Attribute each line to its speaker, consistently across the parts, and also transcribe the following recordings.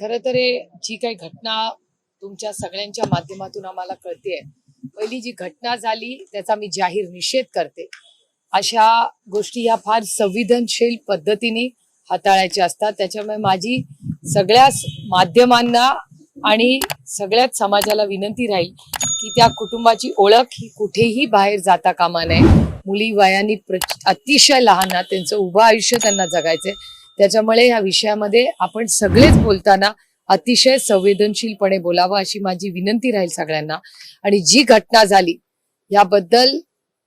Speaker 1: खर तर जी काही घटना तुमच्या सगळ्यांच्या माध्यमातून आम्हाला कळते पहिली जी घटना झाली त्याचा मी जाहीर निषेध करते. अशा गोष्टी ह्या फार संवेदनशील पद्धतीने हाताळायच्या असतात. त्याच्यामुळे माझी सगळ्याच माध्यमांना आणि सगळ्याच समाजाला विनंती राहील की त्या कुटुंबाची ओळख ही कुठेही बाहेर जाता कामा नये. मुली वयाने अतिशय लहान त्यांचं उभं आयुष्य त्यांना जगायचंय. त्याच्यामुळे या विषयामध्ये आपण सगळेच बोलताना अतिशय संवेदनशीलपणे बोलावं अशी माझी विनंती राहील सगळ्यांना. आणि जी घटना झाली याबद्दल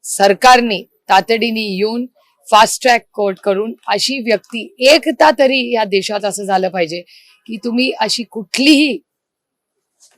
Speaker 1: सरकारने तातडीने येऊन फास्ट ट्रॅक कोर्ट करून अशी व्यक्ती एकदा तरी या देशात असं झालं पाहिजे की तुम्ही अशी कुठलीही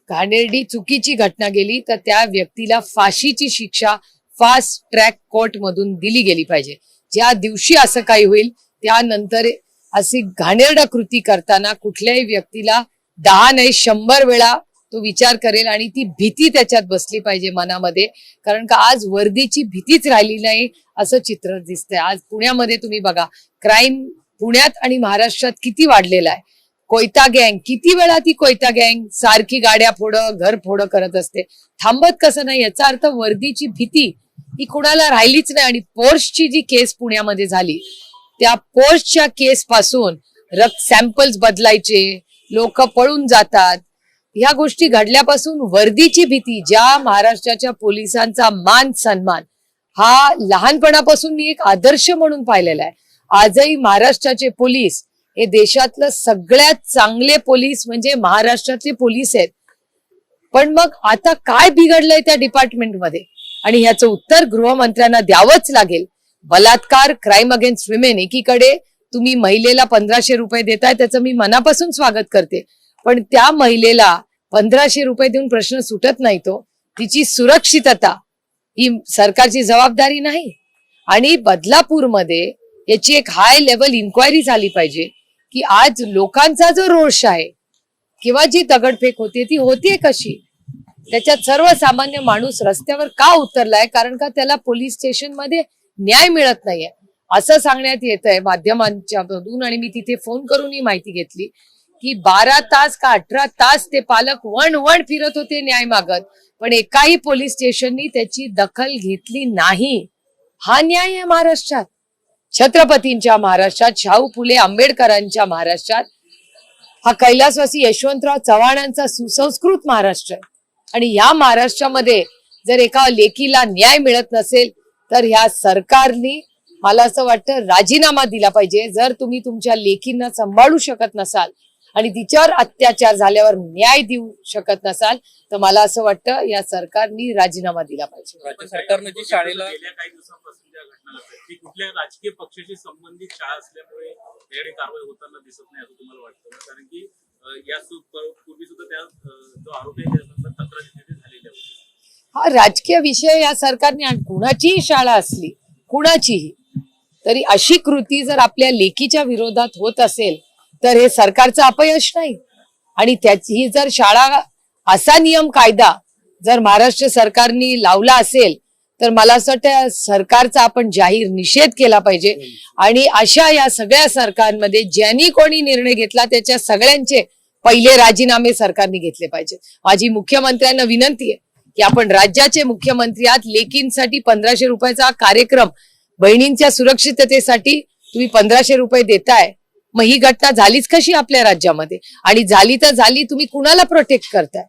Speaker 1: घाणेरडी चुकीची घटना गेली तर त्या व्यक्तीला फाशीची शिक्षा फास्ट ट्रॅक कोर्ट मधून दिली गेली पाहिजे. ज्या दिवशी असं काही होईल त्यानंतर अशी घाणेरडा कृती करताना कुठल्याही व्यक्तीला दहा नाही शंभर वेळा तो विचार करेल आणि ती भीती त्याच्यात बसली पाहिजे मनामध्ये. कारण का आज वर्दीची भीतीच राहिली नाही असं चित्र दिसतंय. आज पुण्यामध्ये तुम्ही बघा क्राईम पुण्यात आणि महाराष्ट्रात किती वाढलेला आहे. कोयता गँग किती वेळा ती कोयता गँग सारखी गाड्या फोडं घर फोडं करत असते. थांबत कसं नाही याचा अर्थ वर्दीची भीती ही कुणाला राहिलीच नाही आणि पोर्सची जी केस पुण्यामध्ये झाली त्या पोस्टच्या केस पासून रक्त सॅम्पल्स बदलायचे लोक पळून जातात. ह्या गोष्टी घडल्यापासून वर्दीची भीती ज्या महाराष्ट्राच्या पोलिसांचा मान सन्मान हा लहानपणापासून मी एक आदर्श म्हणून पाहिलेला आहे. आजही महाराष्ट्राचे पोलीस हे देशातलं सगळ्यात चांगले पोलीस म्हणजे महाराष्ट्रातले पोलीस आहेत. पण मग आता काय बिघडलंय त्या डिपार्टमेंटमध्ये आणि ह्याचं उत्तर गृहमंत्र्यांना द्यावंच लागेल. बलात्कार क्राईम अगेन्स्ट विमेन एकीकडे तुम्ही महिलेला पंधराशे रुपये देताय त्याचं मी मनापासून स्वागत करते. पण त्या महिलेला पंधराशे रुपये देऊन प्रश्न सुटत नाही तो. तिची सुरक्षितता ही सरकारची जबाबदारी नाही. आणि बदलापूरमध्ये याची एक हाय लेवल इन्क्वायरी झाली पाहिजे की आज लोकांचा जो रोष आहे किंवा जी दगडफेक होते ती होतीये कशी? त्याच्यात सर्वसामान्य माणूस रस्त्यावर का उतरलाय? कारण का त्याला पोलीस स्टेशनमध्ये न्याय मिळत नाहीये. असं सांगण्यात येत आहे माध्यमांच्या मधून आणि मी तिथे फोन करून ही माहिती घेतली की बारा तास का अठरा तास ते पालक वण वण फिरत होते न्याय मागत. पण एकाही पोलीस स्टेशननी त्याची दखल घेतली नाही. हा न्याय आहे महाराष्ट्रात. छत्रपतींच्या महाराष्ट्रात शाहू फुले आंबेडकरांच्या महाराष्ट्रात. हा कैलासवासी यशवंतराव चव्हाणांचा सुसंस्कृत महाराष्ट्र आहे. आणि या महाराष्ट्रामध्ये जर एका लेखीला न्याय मिळत नसेल तर ह्या सरकारने मला असं वाटतं राजीनामा दिला पाहिजे. जर तुम्ही तुमच्या लेखींना सांभाळू शकत नसाल आणि तिच्यावर अत्याचार झाल्यावर न्याय देऊ शकत नसाल तर मला असं वाटतं या सरकारने राजीनामा दिला पाहिजे.
Speaker 2: सरकारनं जी शाळेला
Speaker 3: गेल्या काही दिवसांपासून ज्या घटना ती कुठल्या राजकीय पक्षाशी संबंधित शाळा असल्यामुळे याकडे कारवाई होताना दिसत नाही असं तुम्हाला वाटतं? कारण की या पूर्वी सुद्धा त्या जो आरोपी तक्रारी तिथे झालेल्या होत्या.
Speaker 1: हा राजकीय विषय या सरकारने कुणाचीही शाळा असली कुणाचीही तरी अशी कृती जर आपल्या लेखीच्या विरोधात होत असेल तर हे सरकारचं अपयश नाही. आणि त्याची जर शाळा असा नियम कायदा जर महाराष्ट्र सरकारने लावला असेल तर मला असं वाटतं सरकारचा आपण जाहीर निषेध केला पाहिजे. आणि अशा या सगळ्या सरकारमध्ये ज्यांनी कोणी निर्णय घेतला त्याच्या सगळ्यांचे पहिले राजीनामे सरकारने घेतले पाहिजे माझी मुख्यमंत्र्यांना विनंती आहे की आपण राज्याचे मुख्यमंत्री आहात लेकींसाठी पंधराशे रुपयाचा कार्यक्रम बहिणींच्या सुरक्षिततेसाठी तुम्ही पंधराशे रुपये देताय मग ही घटना झालीच कशी आपल्या राज्यामध्ये आणि झाली तर झाली तुम्ही कुणाला प्रोटेक्ट करताय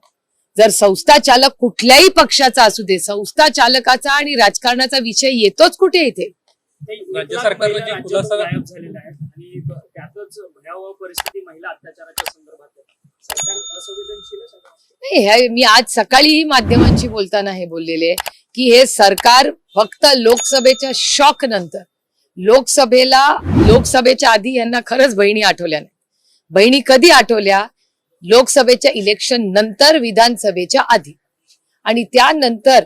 Speaker 1: जर संस्था चालक कुठल्याही पक्षाचा असू दे संस्था चालकाचा आणि राजकारणाचा विषय येतोच कुठे इथे
Speaker 2: राज्य सरकारनं जे खुलासा-
Speaker 4: गायब झालेला आहे आणि त्यातच भयावह परिस्थिती महिला अत्याचाराच्या संदर्भात आहे. सरकार असंवेदनशील.
Speaker 1: नाही हे मी आज सकाळीही माध्यमांशी बोलताना हे बोललेले की हे सरकार फक्त लोकसभेच्या शॉक नंतर लोकसभेला लोकसभेच्या आधी यांना खरंच बहिणी आठवल्या नाही. बहिणी कधी आठवल्या? लोकसभेच्या इलेक्शन नंतर विधानसभेच्या आधी. आणि त्यानंतर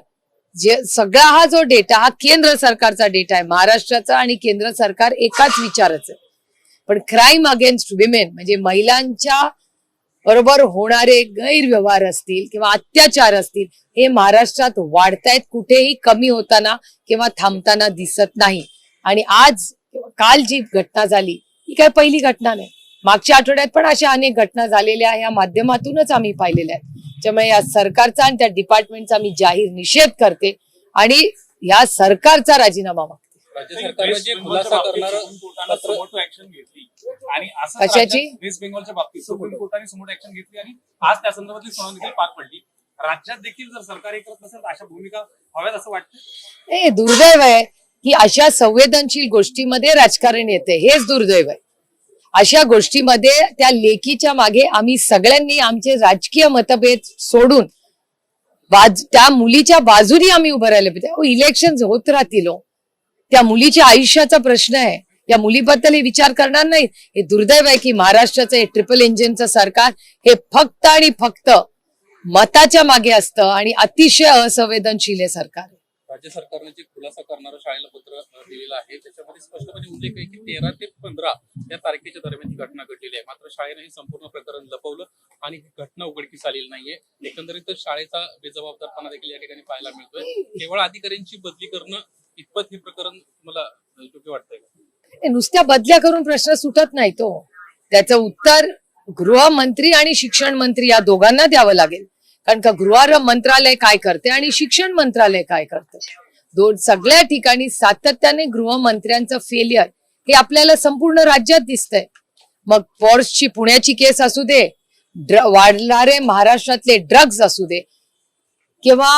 Speaker 1: जे सगळा हा जो डेटा हा केंद्र सरकारचा डेटा आहे महाराष्ट्राचा आणि केंद्र सरकार एकाच विचाराचं. पण क्राईम अगेन्स्ट विमेन म्हणजे महिलांच्या बरोबर होणारे गैरव्यवहार असतील किंवा अत्याचार असतील हे महाराष्ट्रात वाढतायत कुठेही कमी होताना किंवा थांबताना दिसत नाही. आणि आज काल जी घटना झाली ही काय पहिली घटना नाही. मागच्या आठवड्यात पण अशा अनेक घटना झालेल्या या माध्यमातूनच आम्ही पाहिलेल्या आहेत. त्यामुळे या सरकारचा आणि त्या डिपार्टमेंटचा मी जाहीर निषेध करते आणि या सरकारचा राजीनामा
Speaker 2: राज्य सरकारनं जे खुलासा करणार पत्र
Speaker 3: समोर ऍक्शन घेतली. आणि असं
Speaker 1: कशाची?
Speaker 3: राज्यात वेस्ट बेंगॉलच्या बाबतीत. सुप्रीम कोर्टाने समोर ऍक्शन घेतली आणि आज त्या संदर्भातली सुनावणी देखील पार पडली. राज्यात देखील जर सरकार हे करत नसेल तर अशा भूमिका हव्यात असं वाटतं?
Speaker 1: हे दुर्दैव आहे की अशा संवेदनशील गोष्टीमध्ये राजकारण येते. हेच दुर्दैव आहे. अशा गोष्टीमध्ये त्या लेखीच्या मागे आम्ही सगळ्यांनी आमचे राजकीय मतभेद सोडून बाज त्या मुलीच्या बाजूनी आम्ही उभं राहिलं. पाहिजे इलेक्शन होत राहतील हो. त्या मुलीच्या आयुष्याचा प्रश्न आहे. या मुलीबद्दल हे विचार करणार नाही हे दुर्दैव आहे की महाराष्ट्राचं हे ट्रिपल इंजिनचं सरकार हे फक्त आणि फक्त मताच्या मागे असतं आणि अतिशय असंवेदनशील हे सरकार.
Speaker 2: राज्य सरकारने जे खुलासा करणारं शाळेला पत्र दिलेलं आहे त्याच्यामध्ये स्पष्टपणे उल्लेख आहे की तेरा ते पंधरा या तारखेच्या दरम्यान ही घटना घडलेली आहे. मात्र शाळेने हे संपूर्ण प्रकरण लपवलं आणि ही घटना उघडकीस आलेली नाहीये. एकंदरीत शाळेचा बेजबाबदारपणा देखील या ठिकाणी पाहायला मिळतोय. केवळ अधिकाऱ्यांची बदली करणं इतपत हे प्रकरण मला योग्य वाटतंय
Speaker 1: हे नुसत्या बदल्या करून प्रश्न सुटत नाही तो हो. त्याचं उत्तर गृहमंत्री आणि शिक्षण मंत्री या दोघांना द्यावं लागेल. कारण का गृह मंत्रालय काय करते आणि शिक्षण मंत्रालय काय करते? दोन सगळ्या ठिकाणी सातत्याने गृहमंत्र्यांचं फेलियर हे आपल्याला संपूर्ण राज्यात दिसतंय. मग पॉर्सची पुण्याची केस असू दे वाढणारे महाराष्ट्रातले ड्रग्ज असू दे किंवा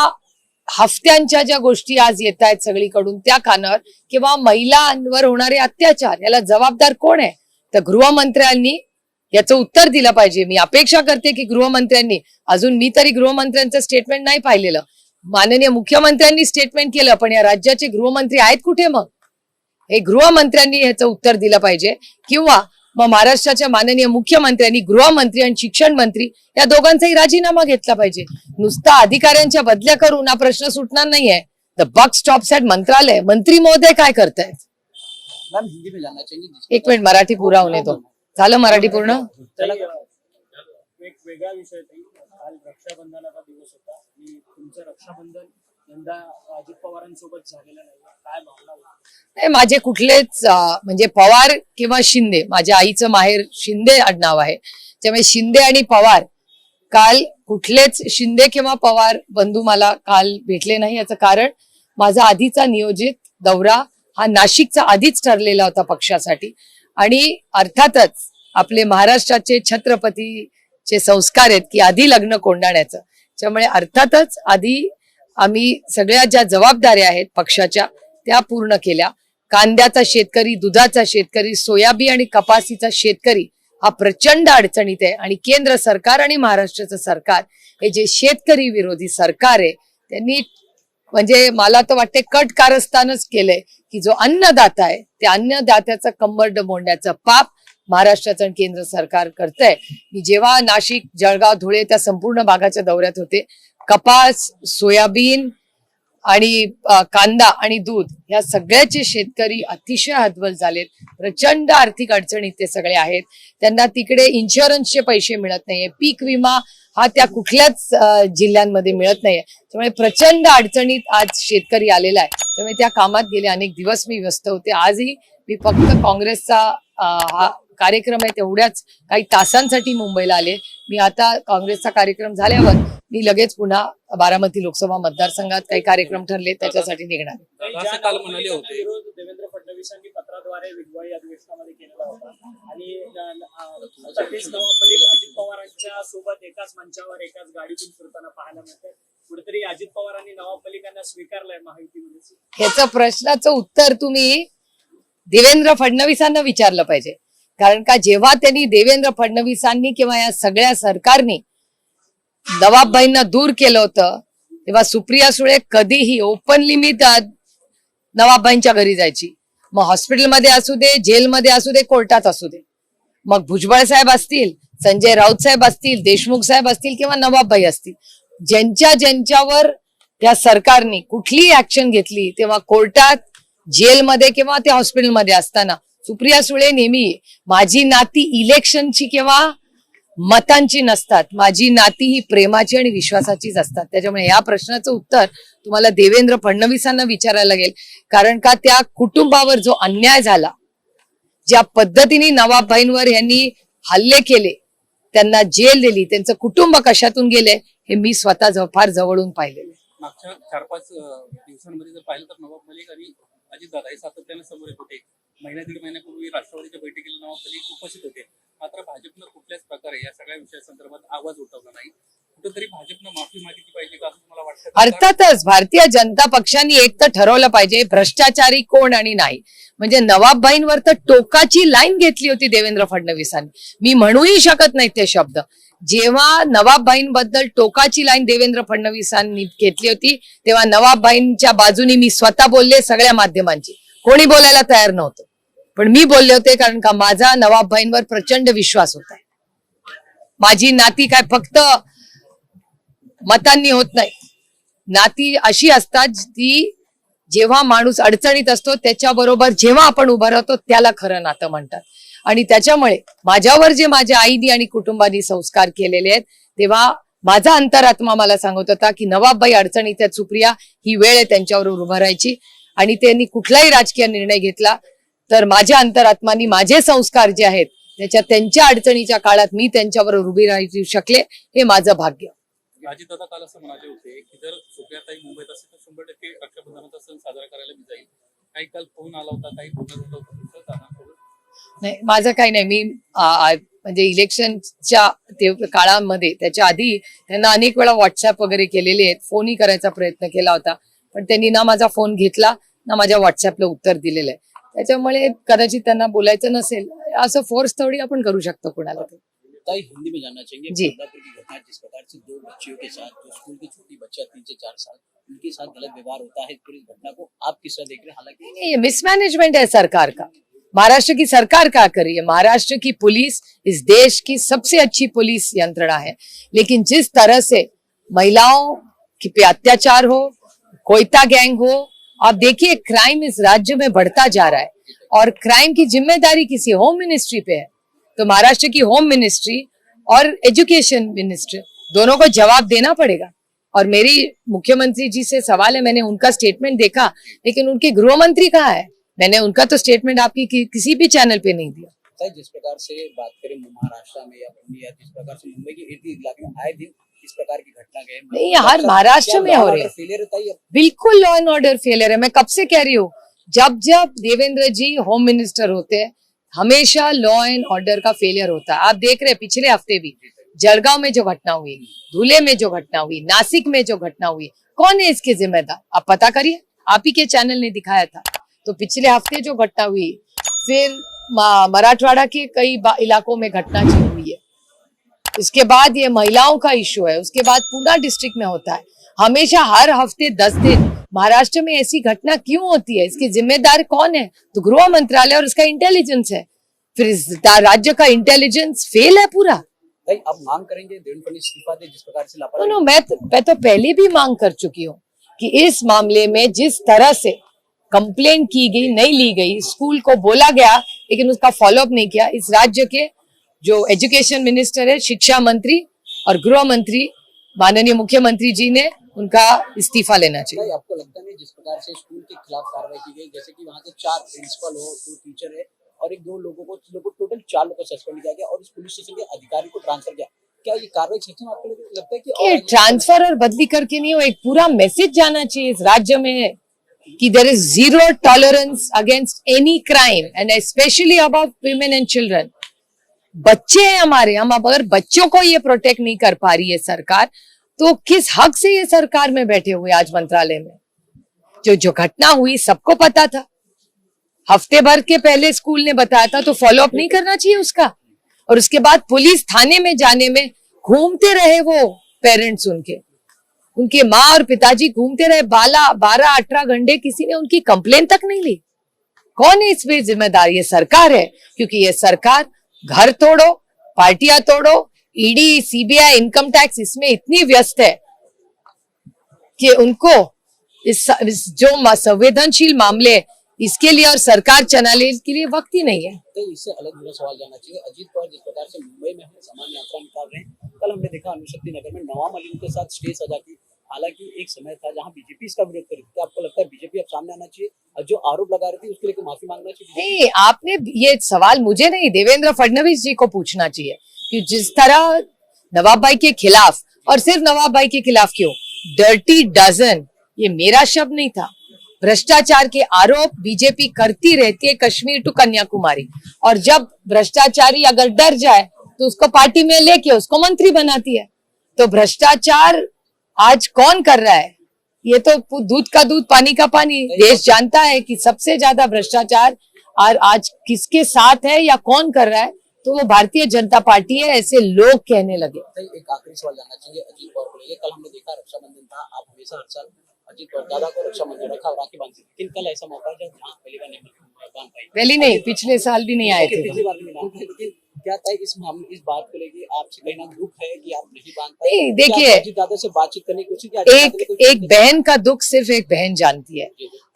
Speaker 1: हफ्त्यांच्या ज्या गोष्टी आज येत आहेत सगळीकडून त्या कानावर किंवा महिलांवर होणारे अत्याचार याला जबाबदार कोण आहे? तर गृहमंत्र्यांनी याचं उत्तर दिलं पाहिजे. मी अपेक्षा करते की गृहमंत्र्यांनी अजून मी तरी गृहमंत्र्यांचं स्टेटमेंट नाही पाहिलेलं. माननीय मुख्यमंत्र्यांनी स्टेटमेंट केलं पण या राज्याचे गृहमंत्री आहेत कुठे मग? हे गृहमंत्र्यांनी ह्याचं उत्तर दिलं पाहिजे. किंवा मग महाराष्ट्राच्या माननीय मुख्यमंत्र्यांनी गृहमंत्री आणि शिक्षण मंत्री या दोघांचाही राजीनामा घेतला पाहिजे. नुसता अधिकाऱ्यांच्या बदल्या करून हा प्रश्न सुटणार नाहीये. द बक स्टॉप्स ऍट मंत्रालय. मंत्री महोदय काय करतायत? एक मिनिट मराठी पुरा होणे तो झालं मराठी पूर्ण?
Speaker 4: एक वेगळा विषय काल रक्षाबंधनाचा दिवस होता. आणि तुमचं रक्षाबंधन यंदा अजित पवारांसोबत झालेलं नाही. काय भावना?
Speaker 1: नाही माझे कुठलेच म्हणजे पवार किंवा शिंदे माझ्या आईचं माहेर शिंदे आडनाव आहे. त्यामुळे शिंदे आणि पवार काल कुठलेच शिंदे किंवा पवार बंधू मला काल भेटले नाही याचं कारण माझा आधीचा नियोजित दौरा हा नाशिकचा आधीच ठरलेला होता पक्षासाठी. आणि अर्थातच आपले महाराष्ट्राचे छत्रपतीचे संस्कार आहेत की आधी लग्न कोंडाण्याचं त्यामुळे अर्थातच आधी आम्ही सगळ्या ज्या जबाबदाऱ्या आहेत पक्षाच्या त्या पूर्ण केल्या. कांद्याचा शेतकरी दुधाचा शेतकरी सोयाबीन आणि कपासीचा शेतकरी हा प्रचंड अडचणीत आहे. आणि केंद्र सरकार आणि महाराष्ट्राचं सरकार हे जे शेतकरी विरोधी सरकार आहे त्यांनी म्हणजे मला तर वाटते कट कारस्थानच केलंय की जो अन्नदाता आहे त्या अन्नदात्याचं कंबरड मोडण्याचं पाप महाराष्ट्राचं आणि केंद्र सरकार करतंय. मी जेव्हा नाशिक जळगाव धुळे त्या संपूर्ण भागाच्या दौऱ्यात होते कपास सोयाबीन आणि कांदा आणि दूध या सगळ्याचे शेतकरी अतिशय हतबल झालेत. प्रचंड आर्थिक अडचणीत ते सगळे आहेत. त्यांना तिकडे इन्शुरन्सचे पैसे मिळत नाहीये. पीक विमा हा त्या कुठल्याच जिल्ह्यांमध्ये मिळत नाहीये. त्यामुळे प्रचंड अडचणीत आज शेतकरी आलेला आहे. त्यामुळे त्या कामात गेले अनेक दिवस मी व्यस्त होते. आजही मी फक्त काँग्रेसचा हा कार्यक्रम आहे तेवढ्याच काही तासांसाठी मुंबईला आले. मी आता काँग्रेसचा कार्यक्रम झाल्यावर मी लगेच पुन्हा बारामती लोकसभा मतदारसंघात काही कार्यक्रम ठरले त्याच्यासाठी निघणार.
Speaker 4: ताई,
Speaker 2: दादा
Speaker 4: ज्या
Speaker 2: असं काल
Speaker 4: नवा
Speaker 2: म्हणाले
Speaker 4: पालिकांचा
Speaker 2: होते.
Speaker 4: विरोध देवेंद्र फडणवीसांनी पत्राद्वारे हिवाळी अधिवेशनामध्ये केलेला होता. आणि अ, अ, सतीश नवाब अजित पवारांच्या सोबत एकाच मंचावर एकाच गाडीतून फिरताना पाहायला मिळतात कुठेतरी अजित पवारांनी नवाब मलिकांना स्वीकारलंय महायुतीमध्ये
Speaker 1: ह्याचं प्रश्नाचं उत्तर तुम्ही देवेंद्र फडणवीसांना विचारलं पाहिजे. कारण का जेव्हा त्यांनी देवेंद्र फडणवीसांनी किंवा या सगळ्या सरकारने नवाबबाईंना दूर केलं होतं तेव्हा सुप्रिया सुळे कधीही ओपनली मी नवाबबाईंच्या घरी जायची. मग हॉस्पिटलमध्ये असू दे जेलमध्ये असू दे कोर्टात असू दे. मग भुजबळ साहेब असतील संजय राऊत साहेब असतील देशमुख साहेब असतील किंवा नवाबबाई असतील ज्यांच्या ज्यांच्यावर या सरकारने कुठलीही ऍक्शन घेतली तेव्हा कोर्टात जेलमध्ये किंवा ते हॉस्पिटलमध्ये असताना सुप्रिया सुळे नेहमी माझी नाती इलेक्शनची किंवा मतांची नसतात. माझी नाती ही प्रेमाची आणि विश्वासाचीच असतात. त्याच्यामुळे या प्रश्नाचं उत्तर तुम्हाला देवेंद्र फडणवीसांना विचारायला लागेल. कारण का त्या कुटुंबावर जो अन्याय झाला ज्या पद्धतीने नवाबबाईंवर यांनी हल्ले केले त्यांना जेल दिली त्यांचं कुटुंब कशातून गेले हे मी स्वतः फार जवळून पाहिलेलं
Speaker 2: मागच्या चार पाच दिवसांमध्ये जर पाहिलं तर नवाब मलिक आणि अजितदादा हे सातत्याने समोर येत होते महिन्या दीड महिन्यापूर्वी राष्ट्रवादीच्या बैठकीला नावाखाली उपस्थित होते. मात्र भाजपनं कुठल्याच प्रकारे या सगळ्या विषयासंदर्भात आवाज उठवला नाही. कुठेतरी भाजपनं माफी मागितली पाहिजे का असं तुम्हाला वाटतं
Speaker 1: अर्थातच भारतीय जनता पक्षाने एक तर ठरवलं पाहिजे भ्रष्टाचारी कोण आणि नाही. म्हणजे नवाबबाईंवर तर टोकाची लाईन घेतली होती देवेंद्र फडणवीसांनी. मी म्हणूही शकत नाही ते शब्द. जेव्हा नवाबबाईंबद्दल टोकाची लाईन देवेंद्र फडणवीसांनी घेतली होती तेव्हा नवाबबाईंच्या बाजूनी मी स्वतः बोलले सगळ्या माध्यमांची. कोणी बोलायला तयार नव्हतं. पण मी बोलले होते कारण का माझा नवाबबाईंवर प्रचंड विश्वास होता. माझी नाती काय फक्त मतांनी होत नाही. नाती अशी असतात ती जेव्हा माणूस अडचणीत असतो त्याच्याबरोबर जेव्हा आपण उभं राहतो त्याला खरं नातं म्हणतात. आणि त्याच्यामुळे माझ्यावर जे माझ्या आईनी आणि कुटुंबानी संस्कार केलेले आहेत तेव्हा माझा अंतरात्मा मला सांगत होता की नवाबबाई अडचणीत आहेत सुप्रिया ही वेळ आहे त्यांच्यावर उभं राहायची. आणि त्यांनी कुठलाही राजकीय निर्णय घेतला तर माझ्या अंतरात्मानी माझे संस्कार जे आहेत त्याच्या त्यांच्या अडचणीच्या काळात मी त्यांच्याबरोबर उभी राहू शकले हे माझं भाग्य.
Speaker 2: अजितदादा काल असं म्हणाले होते की जर सुप्रियाताई मुंबईत असेल तर शंभर टक्के रक्षाबंधनाचा सण साजरा करायला मी जाईल. काही काल फोन आला होता काही बोलत होतं तुमचं दादांसोबत
Speaker 1: नाही माझं काही नाही. मी म्हणजे इलेक्शनच्या ते काळामध्ये त्याच्या आधी त्यांना अनेक वेळा व्हॉट्सअप वगैरे केलेले आहेत. फोनही करायचा प्रयत्न केला होता. पण त्यांनी ना माझा फोन घेतला ना माझ्या व्हॉट्सअपला उत्तर दिलेलं आहे. त्याच्यामुळे कदाचित त्यांना बोलायचं नसेल असं फोर्स थोडी आपण करू शकतो कुणाला
Speaker 5: हिंदी में जानना चाहेंगे
Speaker 1: जी।
Speaker 5: घटना जिस प्रकार से दो बच्चियों के साथ जो स्कूल की छोटी बच्चियाँ तीन से चार साल उनके साथ गलत व्यवहार होता है पूरी घटना को आप किस तरह देख रहे हैं? हालाँकि
Speaker 1: नहीं, ये मिसमैनेजमेंट है सरकार का। महाराष्ट्र की सरकार क्या कर रही है? महाराष्ट्र की पुलिस इस देश की सबसे अच्छी पुलिस यंत्रणा है। लेकिन जिस तरह से महिलाओं की पे अत्याचार हो कोयता गैंग हो आप देखिए क्राइम इस राज्य में बढ़ता जा रहा है और क्राइम की ज़िम्मेदारी किसी होम मिनिस्ट्री पे है। तो महाराष्ट्र की होम मिनिस्ट्री और एजुकेशन मिनिस्ट्री दोनों को जवाब देना पड़ेगा। और मेरी मुख्यमंत्री जी से सवाल है मैंने उनका स्टेटमेंट देखा लेकिन उनके गृह मंत्री कहा है? मैंने उनका तो स्टेटमेंट आपकी कि, किसी भी चैनल पे नहीं दिया।
Speaker 5: जिस प्रकार से बात करें महाराष्ट्र में या जिस प्रकार से मुंबई के आए दिन इस प्रकार की घटना गए?
Speaker 1: नहीं, हर महाराष्ट्र में हो रही है।
Speaker 5: फेलियर
Speaker 1: बिल्कुल लॉ एंड ऑर्डर फेलियर है। मैं कब से कह रही हूँ? जब जब देवेंद्र जी होम मिनिस्टर होते हैं हमेशा लॉ एंड ऑर्डर का फेलियर होता है। आप देख रहे हैं पिछले हफ़्ते भी जलगांव में जो घटना हुई धुले में जो घटना हुई नासिक में जो घटना हुई कौन है इसके जिम्मेदार? आप पता करिए। आप ही के चैनल ने दिखाया था। तो पिछले हफ़्ते जो घटना हुई फिर मराठवाड़ा के कई इलाकों में घटना जो हुई है। उसके बाद ये महिलाओं का इशू है उसके बाद पूना डिस्ट्रिक्ट में होता है। हमेशा हर हफ़्ते दस दिन। महाराष्ट्र में ऐसी घटना क्यों होती है? इसकी जिम्मेदार कौन है? तो गृह मंत्रालय और उसका इंटेलिजेंस है। फिर इस राज्य का इंटेलिजेंस फेल है पूरा।
Speaker 5: आप मांग करेंगे देवेंद्र इस्तीफा दे जिस प्रकार से लापरवाही
Speaker 1: नो मैं तो, मैं तो पहले भी मांग कर चुकी हूँ कि इस मामले में जिस तरह से कंप्लेन की गई नहीं ली गई स्कूल को बोला गया लेकिन उसका फॉलोअप नहीं किया इस राज्य के जो एजुकेशन मिनिस्टर है शिक्षा मंत्री और गृह मंत्री माननीय मुख्यमंत्री जी ने उनका इस्तीफा लेना चाहिए।
Speaker 5: आपको लगता नहीं जिस प्रकार से स्कूल के खिलाफ कार्रवाई की गई जैसे कि वहाँ के चार प्रिंसिपल हो दो टीचर है और एक दो लोगों को लोगों टोटल चार लोगों को सस्पेंड किया गया और इस पुलिस स्टेशन के अधिकारी को ट्रांसफ़र किया। क्या ये कार्रवाई सच में आपको लगता है कि
Speaker 1: ट्रांसफ़र और बदली करके नहीं हो एक पूरा मैसेज जाना चाहिए इस राज्य में कि there is zero tolerance against any crime and specially about women and children बच्चे हैं हमारे हम, अब अगर बच्चों को ये प्रोटेक्ट नहीं कर पा रही है सरकार तो किस हक से ये सरकार में बैठे हुए आज मंत्रालय में? जो जो घटना हुई सबको पता था। हफ़्ते भर के पहले स्कूल ने बताया था तो फॉलो अप नहीं करना चाहिए उसका। और उसके बाद पुलिस थाने में जाने में घूमते रहे वो पेरेंट्स उनके। उनके माँ और पिताजी घूमते रहे, बाला, बारह, अठारह घंटे किसी ने उनकी कंप्लेन तक नहीं ली। कौन है इसमें जिम्मेदार? ये सरकार है, क्योंकि ये सरकार घर तोड़ो पार्टियाँ तोड़ो ईडी सीबीआई इनकम टैक्स इसमें इतनी व्यस्त है कि उनको इस, इस जो संवेदनशील मामले इसके लिए और सरकार चलाने के लिए वक्त ही नहीं है।
Speaker 5: तो इससे अलग जुड़ा सवाल जानना चाहिए। अजीत पवार जिस प्रकार से मुंबई में हमें सामान्य यात्रा निकाल रहे हैं कल हमने देखा अनुशक्ति नगर में नवाम अली के साथ स्टे सजा की। हालाँकि एक समय था जहाँ बीजेपी इसका विरोध कर रही थी। आपको लगता है बीजेपी अब सामने आना चाहिए? और जो आरोप लगा रही थी, उसके लिए माफ़ी मांगना चाहिए?
Speaker 1: नहीं, आपने ये सवाल मुझे नहीं, देवेंद्र फडणवीस जी को पूछना चाहिए कि जिस तरह नवाब भाई के खिलाफ, और सिर्फ़ नवाब भाई के खिलाफ क्यों? डर्टी डजन ये मेरा शब्द नहीं था। भ्रष्टाचार के आरोप बीजेपी करती रहती है कश्मीर टू कन्याकुमारी। और जब भ्रष्टाचारी अगर डर जाए तो उसको पार्टी में लेके उसको मंत्री बनाती है। तो भ्रष्टाचार आज कौन कर रहा है? ये तो दूध का दूध पानी का पानी। देश जानता है कि सबसे ज़्यादा भ्रष्टाचार और आज किसके साथ है या कौन कर रहा है? तो वो भारतीय जनता पार्टी है ऐसे लोग कहने लगे।
Speaker 5: एक आखिरी सवाल जानना चाहिए अजीत पवार को लेकर कल हमने देखा रक्षाबंधन था आप हमेशा हर साल अजीत पवार दादा को रक्षाबंधन रखा और राखी बांधती लेकिन कल ऐसा मौका जब पहली बार नहीं
Speaker 1: पहले नहीं पिछले साल भी नहीं आए थे।
Speaker 5: क्या था इस मामले इस बात को लेके आपसे कहीं ना दुख है कि आप नहीं बाँध
Speaker 1: नहीं, देखिए,
Speaker 5: दादा से बातचीत करने की कोशिश
Speaker 1: एक एक बहन का दुख सिर्फ़ एक बहन जानती है।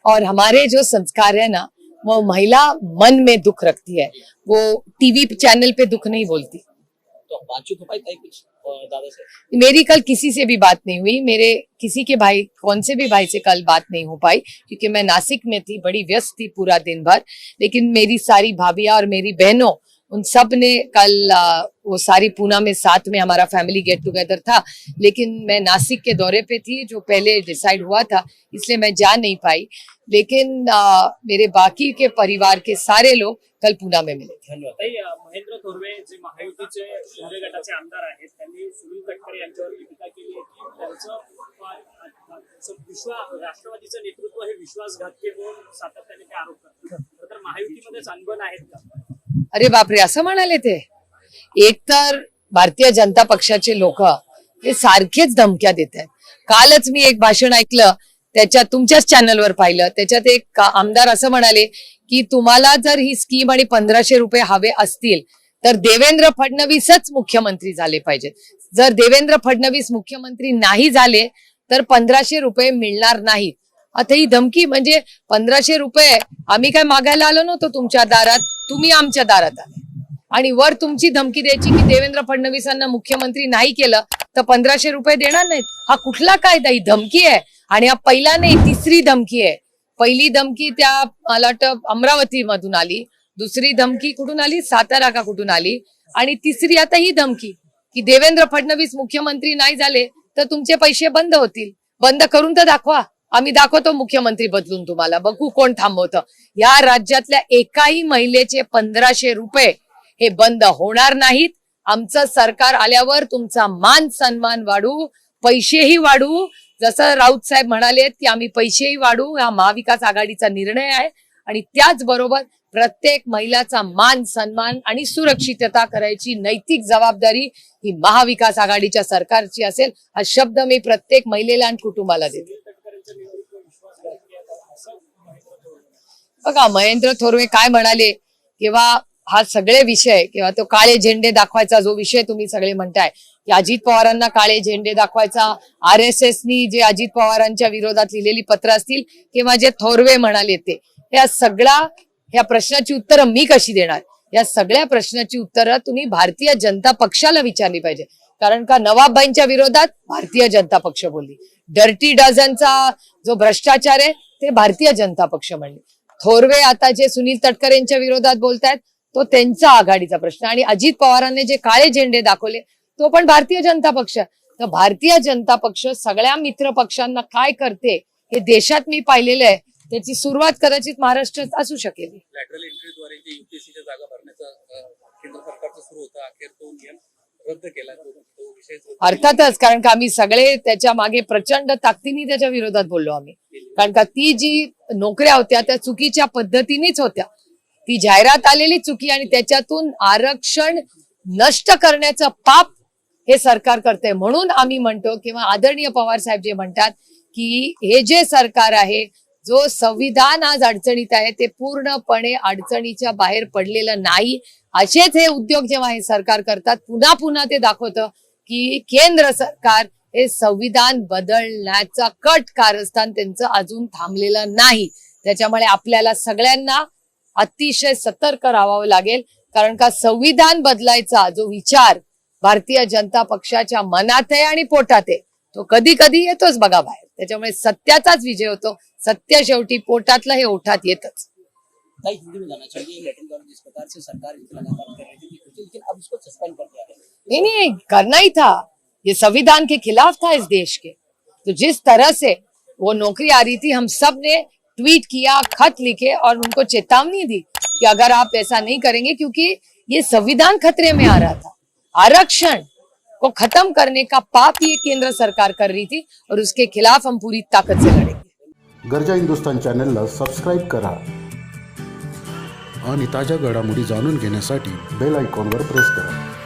Speaker 1: और हमारे जो संस्कार है ना वो महिला मन में दुख रखती है। वो टीवी चैनल पे दुख नहीं बोलती।
Speaker 5: तो बातचीत हो पाई था कुछ दादा से?
Speaker 1: मेरी कल किसी से भी बात नहीं हुई। मेरे किसी के भाई कौन से भी भाई से कल बात नहीं हो पाई क्योंकि मैं नासिक में थी बड़ी व्यस्त थी पूरा दिन भर। लेकिन मेरी सारी भाभियाँ और मेरी बहनों उन सबने कल वो सारी पूना में साथ में हमारा फैमिली गेट टुगेदर था। लेकिन मैं नासिक के दौरे पे थी जो पहले डिसाइड हुआ था इसलिए मैं जा नहीं पाई। लेकिन आ, मेरे बाकी के परिवार के सारे लोग कल पूना में मिले।
Speaker 4: विश्वास राष्ट्रवादीचं नेतृत्व हे आरोप करतात. तर अनबन आहेत का?
Speaker 1: अरे बापरे असं म्हणाले ते. एक तर भारतीय जनता पक्षाचे लोक हे सारखेच धमक्या देत आहेत. कालच मी एक भाषण ऐकलं त्याच्यात तुमच्याच चॅनलवर पाहिलं त्याच्यात एक आमदार असं म्हणाले की तुम्हाला जर ही स्कीम आणि पंधराशे रुपये हवे असतील तर देवेंद्र फडणवीसच मुख्यमंत्री झाले पाहिजेत. जर देवेंद्र फडणवीस मुख्यमंत्री नाही झाले तर पंधराशे रुपये मिळणार नाहीत. आता ही धमकी म्हणजे पंधराशे रुपये आम्ही काय मागायला आलो नव्हतो तुमच्या दारात तुम्ही आमच्या दारात आले. आणि वर तुमची धमकी द्यायची की देवेंद्र फडणवीसांना मुख्यमंत्री नाही केलं तर पंधराशे रुपये देणार नाहीत. हा कुठला कायदा? ही धमकी आहे. आणि हा पहिला नाही तिसरी धमकी आहे. पहिली धमकी त्या मला वाटतं अमरावती मधून आली. दुसरी धमकी कुठून आली? सातारा का कुठून आली? आणि तिसरी आता ही धमकी की देवेंद्र फडणवीस मुख्यमंत्री नाही झाले तर तुमचे पैसे बंद होतील. बंद करून तर दाखवा. आम्ही दाखवतो मुख्यमंत्री बदलून तुम्हाला. बघू कोण थांबवतं. या राज्यातल्या एकाही महिलेचे पंधराशे रुपये हे बंद होणार नाहीत. आमचं सरकार आल्यावर तुमचा मान सन्मान वाढू पैसेही वाढू. जसं राऊत साहेब म्हणाले की आम्ही पैसेही वाढू हा महाविकास आघाडीचा निर्णय आहे. आणि त्याचबरोबर प्रत्येक महिलाचा मान सन्मान आणि सुरक्षितता करायची नैतिक जबाबदारी ही महाविकास आघाडीच्या सरकारची असेल. हा शब्द मी प्रत्येक महिलेला आणि कुटुंबाला देते.
Speaker 4: महेंद्र थोरवे
Speaker 1: बघा महेंद्र थोरवे काय म्हणाले किंवा हा सगळे विषय किंवा तो काळे झेंडे दाखवायचा जो विषय तुम्ही सगळे म्हणताय की अजित पवारांना काळे झेंडे दाखवायचा आर एस एसनी जे अजित पवारांच्या विरोधात लिहिलेली पत्र असतील किंवा जे थोरवे म्हणाले ते या सगळा ह्या प्रश्नाची उत्तरं मी कशी देणार? या सगळ्या प्रश्नाची उत्तरं तुम्ही भारतीय जनता पक्षाला विचारली पाहिजे. कारण का नवाबबाईंच्या विरोधात भारतीय जनता पक्ष बोलली. डर्टी डझनचा जो भ्रष्टाचार आहे ते भारतीय जनता पक्ष म्हणले. थोरवे आता जे सुनील तटकरे यांच्या विरोधात बोलतायत तो त्यांचा आघाडीचा प्रश्न आणि अजित पवारांनी जे काळे झेंडे दाखवले तो पण भारतीय जनता पक्ष. तर भारतीय जनता पक्ष सगळ्या मित्र पक्षांना काय करते हे देशात मी पाहिलेलं आहे. त्याची सुरुवात कदाचित महाराष्ट्रात असू शकेल.
Speaker 2: लॅटरल एंट्रीद्वारे जे युपीएससीच्या जागा भरण्याचा केंद्र सरकारचं सुरू होतं अखेर तो नियम रद्द केला तो विषय
Speaker 1: अर्थातच कारण का आम्ही सगळे त्याच्यामागे प्रचंड ताकदीने त्याच्या विरोधात बोललो आम्ही. कारण का ती जी नोकऱ्या होत्या त्या चुकीच्या पद्धतीनेच होत्या. ती जाहिरात आलेली चुकी आणि त्याच्यातून आरक्षण नष्ट करण्याचं पाप हे सरकार करते म्हणून आम्ही म्हणतो किंवा आदरणीय पवार साहेब जे म्हणतात की हे जे सरकार आहे जो संविधान आज अडचणीत आहे ते पूर्णपणे अडचणीच्या बाहेर पडलेलं नाही. असेच हे उद्योग जेव्हा हे सरकार करतात पुन्हा पुन्हा ते दाखवतं की केंद्र सरकार हे संविधान बदलण्याचा कट कारस्थान त्यांचं अजून थांबलेलं नाही. त्याच्यामुळे आपल्याला सगळ्यांना अतिशय सतर्क राहावं लागेल. कारण का संविधान बदलायचा जो विचार भारतीय जनता पक्षाच्या मनात आहे आणि पोटात आहे तो कधी कधी येतोच बघा बाहेर. त्याच्यामुळे सत्याचाच विजय होतो. सत्य शेवटी पोटातलं हे ओठात येतच.
Speaker 5: ताई हिंदी में जाना चाहिए लेटर द्वारा जिस प्रकार से सरकार इसको लगातार कर रही थी लेकिन अब इसको सस्पेंड कर दिया
Speaker 1: नहीं नहीं करना ही था. ये संविधान के खिलाफ था इस देश के. तो जिस तरह से वो नौकरी आ रही थी हम सबने ट्वीट किया खत लिखे और उनको चेतावनी दी कि अगर आप ऐसा नहीं करेंगे क्योंकि ये संविधान खतरे में आ रहा था. आरक्षण को खत्म करने का पाप ये केंद्र सरकार कर रही थी और उसके खिलाफ हम पूरी ताकत से लड़ेंगे।
Speaker 6: गरजा हिंदुस्तान चॅनलला सबस्क्राईब करा
Speaker 7: आणि ताज्या घडामोडी जाणून घेण्यासाठी
Speaker 6: बेल आयकॉनवर प्रेस करा.